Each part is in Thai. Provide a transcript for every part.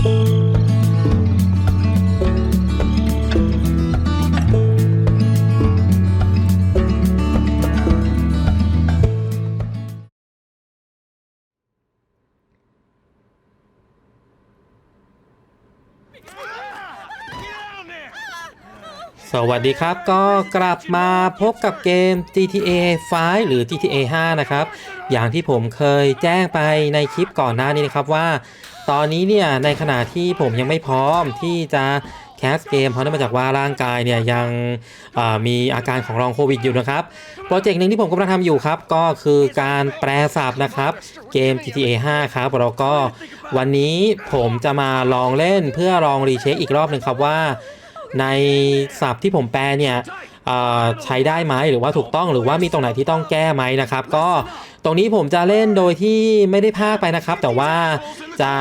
สวัสดีครับก็กลับมาพบกับเกม GTA 5 หรือ GTA 5 นะครับ อย่างที่ผมเคยแจ้งไปในคลิปก่อนหน้านี้นะครับว่า ตอนนี้เนี่ยในขณะที่ผมยังไม่พร้อมที่จะแคสเกมเพราะเนื่องมาจากว่าร่างกายเนี่ยยังมีอาการของรองโควิดอยู่นะครับ โปรเจกต์หนึ่งที่ผมกำลังทำอยู่ครับ ก็คือการแปลศัพท์นะครับเกม GTA 5 ครับแล้วก็วันนี้ผมจะมาลองเล่นเพื่อลองรีเช็คอีกรอบหนึ่งครับว่า ในศัพท์ที่ผมแปลเนี่ย ใช้ได้ไหมหรือว่าถูกต้องหรือว่ามีตรงไหนที่ต้องแก้ไหมนะครับ ก็ตรงนี้ผมจะเล่นโดยที่ไม่ได้พากไปนะครับ แต่ว่าจะ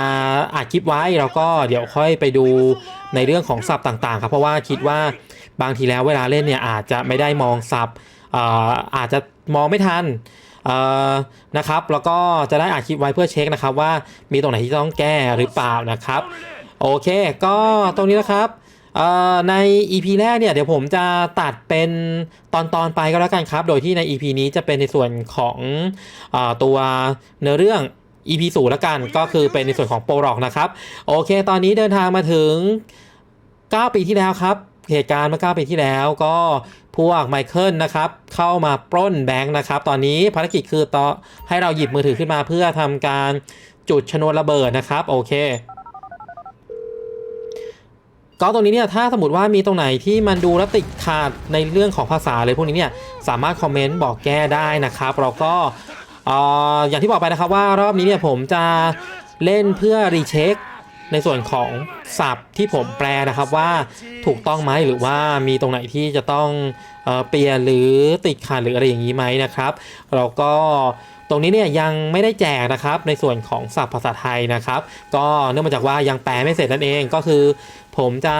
อัดคลิปไว้แล้วก็เดี๋ยวค่อยไปดูในเรื่องของศัพท์ต่างๆ ครับ เพราะว่าคิดว่าบางทีแล้วเวลาเล่นเนี่ยอาจจะไม่ได้มองศัพท์อาจจะมองไม่ทันนะครับ แล้วก็จะได้อัดคลิปไว้เพื่อเช็คนะครับ ว่ามีตรงไหนที่ต้องแก้หรือเปล่านะครับ โอเค ก็ตรงนี้นะครับ ใน EP แรกเนี่ยเดี๋ยวผมจะตัดเป็นตอนๆไปก็แล้วกันครับ โดยที่ใน EP นี้จะเป็นในส่วนของออตัวเนื้อเรื่อง EP ศูนย์ละกันก็คือเป็นในส่วนของโปรล็อกนะครับ โอเค ตอนนี้เดินทางมาถึง 9 ปีที่แล้วครับ เหตุการณ์เมื่อ 9 ปีที่แล้วก็พวกไมเคิลนะครับ เข้ามาปล้นแบงค์นะครับ ตอนนี้ภารกิจคือต่อให้เราหยิบมือถือขึ้นมาเพื่อทำการจุดชนวนระเบิดนะครับ โอเค ก็ตรงนี้เนี่ยถ้าสมมติว่ามีตรงไหนที่มันดูแล้วติดขาดในเรื่องของภาษาเลยพวกนี้เนี่ยสามารถคอมเมนต์บอกแก้ได้นะครับแล้วก็ออย่างที่บอกไปนะครับว่ารอบนี้เนี่ยผมจะเล่นเพื่อรีเช็คในส่วนของศัพท์ที่ผมแปลนะครับว่าถูกต้องไหมหรือว่ามีตรงไหนที่จะต้องเอเปลี่ยนหรือติดขัดหรืออะไรอย่างนี้ไหมนะครับแล้วก็ ตรงนี้เนี่ยยังไม่ได้แจกนะครับในส่วนของศัพท์ภาษาไทยนะครับ ก็เนื่องมาจากว่ายังแปลไม่เสร็จนั่นเองก็คือ ผมจะ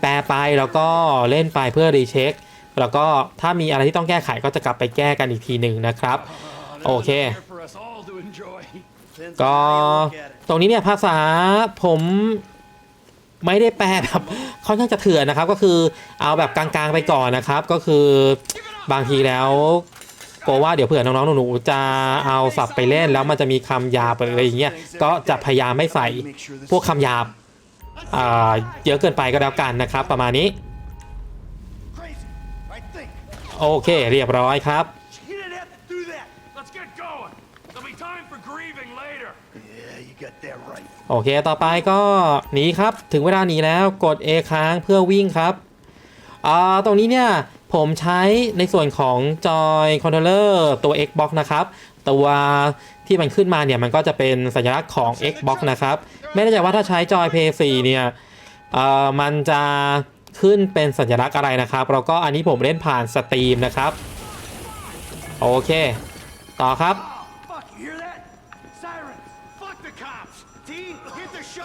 แปลไปแล้วก็เล่นไปเพื่อรีเช็คแล้วก็ถ้ามีอะไรที่ต้องแก้ไขก็จะกลับไปแก้กันอีกทีหนึ่งนะครับ โอเค ก็ตรงนี้เนี่ยภาษาผมไม่ได้แปลแบบค่อนข้างจะเถื่อนนะครับ ก็คือเอาแบบกลางๆไปก่อนนะครับ ก็คือบางทีแล้ว กลัวว่าเดี๋ยวเผื่อน้องๆหนูๆจะเอาสับไปเล่นแล้วมันจะมีคำหยาบอะไรอย่างเงี้ยก็จะพยายามไม่ใส่พวกคำหยาบาเยอะเกินไปก็แล้วกันนะครับ ประมาณนี้ โอเคเรียบร้อยครับโอเค ต่อไปก็หนีครับ ถึงเวลาหนีแล้ว กด A ค้างเพื่อวิ่งครับ อ่า ตรงนี้เนี่ย ผมใช้ในส่วนของจอยคอนโทรลเลอร์ตัว Xbox นะครับ ตัวที่มันขึ้นมาเนี่ยมันก็จะเป็นสัญลักษณ์ของ Xbox นะครับ ไม่แน่ใจว่าถ้าใช้จอย PS4 เนี่ยเอ่อมันจะขึ้นเป็นสัญลักษณ์อะไรนะครับแล้วก็อันนี้ผมเล่นผ่านสตรีมนะครับ โอเค ต่อครับ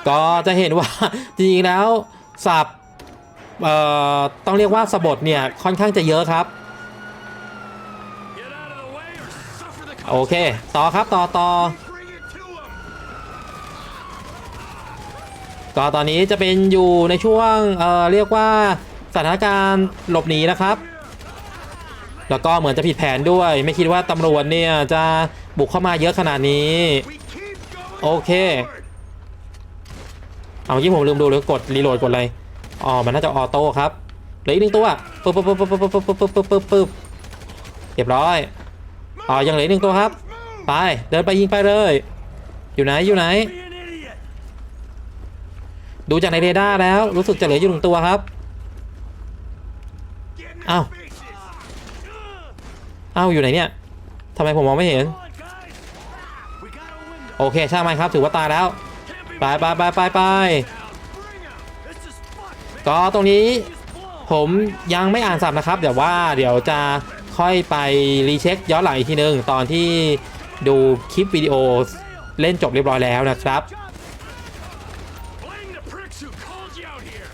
ก็จะเห็นว่าจริงๆแล้วสับ ต้องเรียกว่าสะบดเนี่ยค่อนข้างจะเยอะครับ โอเค ต่อครับต่อต่อก็ตอนนี้จะเป็นอยู่ในช่วงเอ่อเรียกว่าสถานการณ์หลบหนีนะครับ แล้วก็เหมือนจะผิดแผนด้วย ไม่คิดว่าตำรวจเนี่ยจะบุกเข้ามาเยอะขนาดนี้ โอเค เอาเมื่อกี้ผมลืมดูเลยกดรีโหลดกดอะไร อ๋อมันน่าจะออโต้ครับเหลืออีกหนึ่งตัวปึ๊บปึ๊บปึ๊บปึ๊บปึ๊บปึ๊บปึ๊บปึ๊บปึ๊บปึ๊บเรียบร้อยอ๋อยังเหลืออีกหนึ่งตัวครับ ไปเดินไปยิงไปเลย อยู่ไหนอยู่ไหน ดูจากในเรดาร์แล้วรู้สึกจะเหลืออยู่หนึ่งตัวครับ Get in Ow. their faces. Ugh. เอ้าอยู่ไหนเนี่ยทำไมผมมองไม่เห็น โอเคช่างมันครับถือว่าตายแล้วไปไปไปไปไป ก็ตรงนี้ He's blown. ผมยังไม่อ่านสับนะครับ เดี๋ยวว่าเดี๋ยวจะค่อยไปรีเช็คย้อนหลังอีกทีนึง ตอนที่ดูคลิปวิดีโอเล่นจบเรียบร้อยแล้วนะครับ Blame the pricks who called you out here.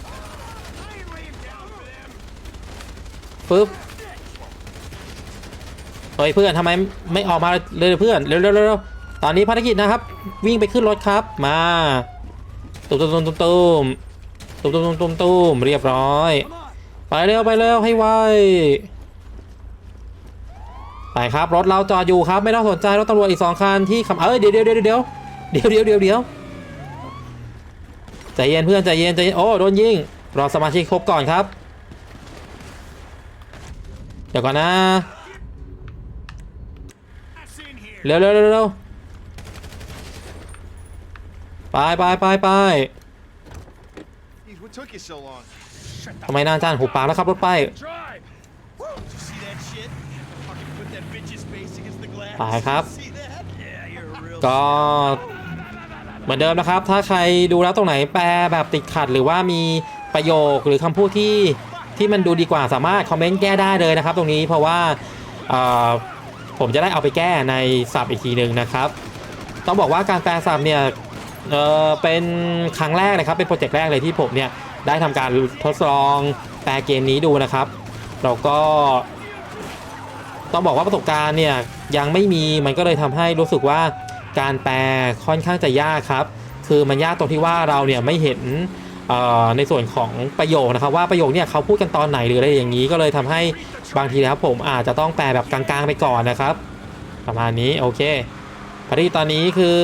I ain't laying down for them. ปึ๊บเฮ้ยเพื่อนทำไมไม่ออกมาเลยเพื่อนเร็วๆเร็วๆตอนนี้ภารกิจนะครับ วิ่งไปขึ้นรถครับ มาตตุ้มตุ้มตุ้มตุ้ม ตุ้มตุ้มตุ้มตุ้มตุ้มเรียบร้อย ไปเร็วไปเร็วให้ไวไปครับรถเราจอดอยู่ครับ ไม่ต้องสนใจรถตำรวจอีกสองคันที่ขับเอ้ยเดี๋ยวเดี๋ยวเดี๋ยวเดี๋ยวเดี๋ยวเดี๋ยวเดี๋ยวเดี๋ยวใจเย็นเพื่อนใจเย็นใจเย็นโอ้โดนยิงรอสมาชิกครบก่อนครับ เดี๋ยวก่อนนะเร็วเร็วเร็วไปไปไปไป ทำไมนานจังหูปากแล้วครับรถไป Drive. Did you see that shit? Fucking put that bitch's face against the glass. ไปครับ See that? Yeah, you're a real. ก็เหมือนเดิมนะครับ ถ้าใครดูแล้วตรงไหนแปลแบบติดขัด หรือว่ามีประโยคหรือคำพูดที่ที่มันดูดีกว่าสามารถคอมเมนต์แก้ได้เลยนะครับ ตรงนี้เพราะว่าเอ่อผมจะได้เอาไปแก้ในศัพท์อีกทีหนึ่งนะครับ ต้องบอกว่าการแปลศัพท์เนี่ย เออเป็นครั้งแรกนะครับ เป็นโปรเจกต์แรกเลยที่ผมเนี่ยได้ทำการทดลองแปลเกมนี้ดูนะครับแล้วก็ ต้องบอกว่าประสบการณ์เนี่ยยังไม่มีมันก็เลยทำให้รู้สึกว่าการแปลค่อนข้างจะยากครับ คือมันยากตรงที่ว่าเราเนี่ยไม่เห็นในส่วนของประโยคนะครับ ว่าประโยคเนี่ยเขาพูดกันตอนไหนหรืออะไรอย่างนี้ ก็เลยทำให้บางทีแล้วผมอาจจะต้องแปลแบบกลางๆไปก่อนนะครับ ประมาณนี้โอเคพอดีตอนนี้คือ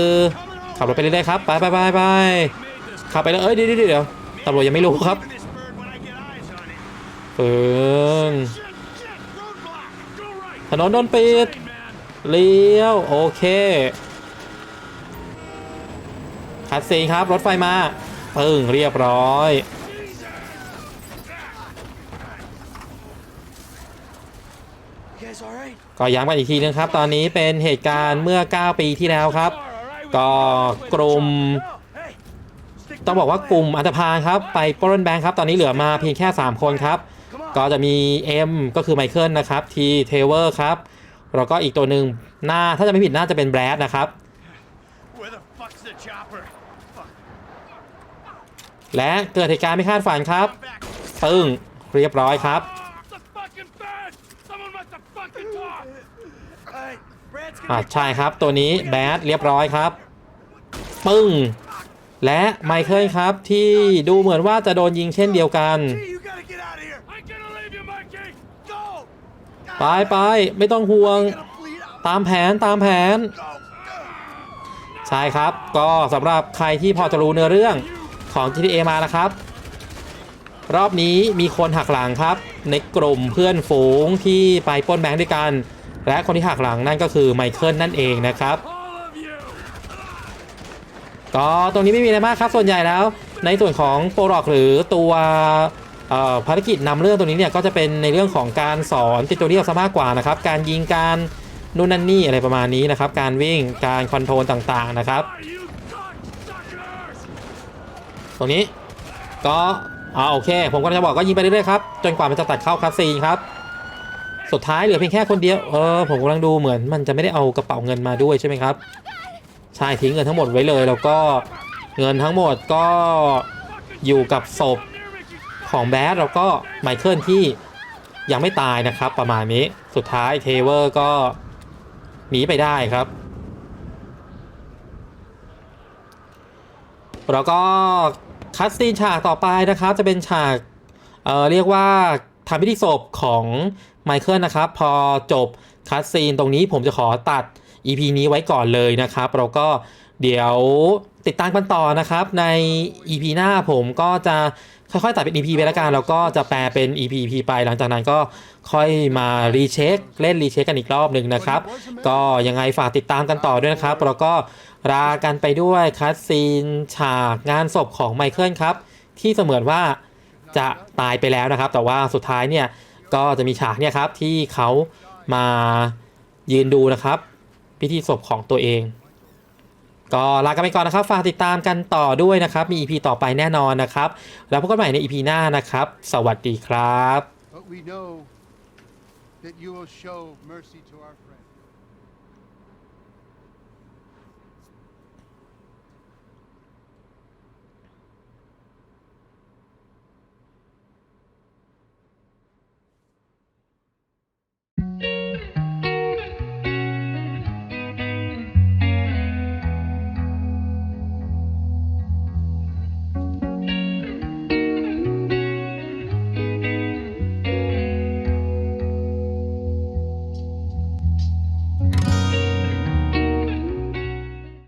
ขับรถไปเรื่อยๆครับไปไปไปไปขับไปเลยเอ้ยเดี๋ยวเดี๋ยวเดี๋ยวตำรวจยังไม่รู้ครับ This bird when I get eyes on it. ปืน Shit, shit, roadblock. Go right. ถนนโดนปิด Hey, man. เลี้ยวโอเคคัดซีนครับรถไฟมาปึ้งเรียบร้อย You guys all right? ก็ย้ำกันอีกทีนึงครับ ตอนนี้เป็นเหตุการณ์เมื่อ 9 ปีที่แล้วครับ ก็กลุ่มต้องบอกว่ากลุ่มอันธพาลครับ ไปปล้นแบงค์ครับ ตอนนี้เหลือมาเพียงแค่ 3 คนครับ ก็จะมี M ก็คือไมเคิลนะครับ T เทเวอร์ครับ แล้วก็อีกตัวหนึ่งหน้าถ้าจะไม่ผิดน่าจะเป็นแบรดนะครับ และเกิดเหตุการณ์ไม่คาดฝันครับ I'm back. ปึ้งเรียบร้อยครับ อ่า gonna. ใช่ครับตัวนี้แบดเรียบร้อยครับ ปึ้ง และไมเคิลครับที่ดูเหมือนว่าจะโดนยิงเช่นเดียวกัน Gee, you gotta get out of here. I gotta leave you, Mikey. Go. ไปไปไม่ต้องห่วง You're gonna bleed out. ตามแผนตามแผน Go. Go. ใช่ครับก็สำหรับใครที่พอจะรู้เนื้อเรื่องของ GTA มานะครับ รอบนี้มีคนหักหลังครับ ในกลุ่มเพื่อนฝูงที่ไปปล้นแบงค์ด้วยกัน และคนที่หักหลังนั่นก็คือไมเคิลนั่นเองนะครับก็ตรงนี้ไม่มีอะไรมากครับส่วนใหญ่แล้ว ในส่วนของโปรล็อกหรือตัวภารกิจนำเรื่องตรงนี้เนี่ยก็จะเป็นในเรื่องของการสอนติวตอเรียลซะมากกว่านะครับ การยิงการนู่นนั่นนี่อะไรประมาณนี้นะครับ การวิ่งการคอนโทรลต่างๆนะครับ ตรงนี้ก็อ่าโอเค ผมก็จะบอกก็ยิงไปเรื่อยๆครับ จนกว่ามันจะตัดเข้าคัสซีนครับ สุดท้ายเหลือเพียงแค่คนเดียว เออผมกำลังดูเหมือนมันจะไม่ได้เอากระเป๋าเงินมาด้วยใช่ไหมครับ ใช่ทิ้งเงินทั้งหมดไว้เลย แล้วก็เงินทั้งหมดก็อยู่กับศพของแบดแล้วก็ไมเคิลที่ยังไม่ตายนะครับ ประมาณนี้สุดท้ายเทเวอร์ก็หนีไปได้ครับ แล้วก็คัสซีนฉากต่อไปนะครับ จะเป็นฉากเออเรียกว่า ทำพิธีศพของไมเคิลนะครับ พอจบคัสซีนตรงนี้ผมจะขอตัด EP นี้ไว้ก่อนเลยนะครับแล้วก็เดี๋ยวติดตามกันต่อนะครับ ใน EP หน้าผมก็จะค่อยๆตัดเป็น EP ไปแล้วกันแล้วก็จะแปลเป็น EP EP ไป หลังจากนั้นก็ค่อยมารีเช็คเล่นรีเช็คกันอีกรอบหนึ่งนะครับ ก็ยังไงฝากติดตามกันต่อด้วยนะครับแล้วก็ลากันไปด้วยคัสซีนฉากงานศพของไมเคิลครับ ที่เสมือนว่า จะตายไปแล้วนะครับ แต่ว่าสุดท้ายเนี่ยก็จะมีฉากเนี่ยครับที่เขามายืนดูนะครับ พิธีศพของตัวเอง ก็ลากันไปก่อนนะครับ ฝากติดตามกันต่อด้วยนะครับ มี EP ต่อไปแน่นอนนะครับ แล้วพบกันใหม่ใน EP หน้านะครับ สวัสดีครับ